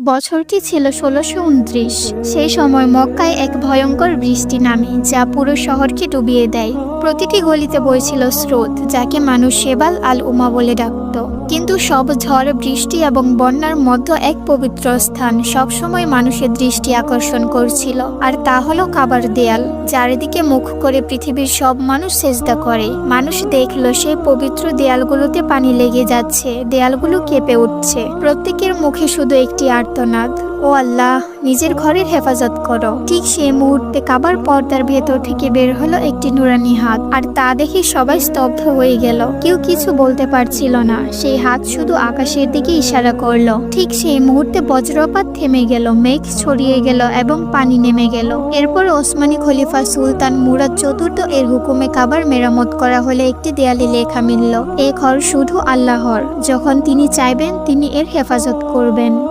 বছরটি ছিল ষোলোশো উনত্রিশ। সেই সময় মক্কায় এক ভয়ঙ্কর বৃষ্টি নামে, যা পুরো শহরকে ডুবিয়ে দেয়। প্রতিটি গলিতে বইছিল স্রোত, যাকে মানুষ শেবাল আল উমা বলে ডাকত। কিন্তু সব ঝড়, বৃষ্টি এবং বন্যার মধ্যে এক পবিত্র স্থান সবসময় মানুষের দৃষ্টি আকর্ষণ করছিল। আর তা হলো কাবার দেয়াল, চারিদিকে মুখ করে পৃথিবীর সব মানুষ সেজদা করে। মানুষ দেখল সেই পবিত্র দেয়ালগুলোতে পানি লেগে যাচ্ছে, দেয়ালগুলো কেঁপে উঠছে। প্রত্যেকের মুখে শুধু একটি আর্তনাদ ও আল্লাহ, নিজের ঘরের হেফাজত করো। ঠিক সেই মুহূর্তে কাবার পর্দার ভেতর থেকে বের হলো একটি নুরানি হাত, আর তা দেখে সবাই স্তব্ধ হয়ে গেল। কেউ কিছু বলতে পারছিল না। সেই হাত শুধু আকাশের দিকে ইশারা করল। ঠিক সেই মুহূর্তে বজ্রপাত থেমে গেল, মেঘ ছড়িয়ে গেল এবং পানি নেমে গেল। এরপর ওসমানী খলিফা সুলতান মুরাদ চতুর্থ এর হুকুমে কাবার মেরামত করা হলে একটি দেয়ালে লেখা মিলল, এ ঘর শুধু আল্লাহর। যখন তিনি চাইবেন, তিনি এর হেফাজত করবেন।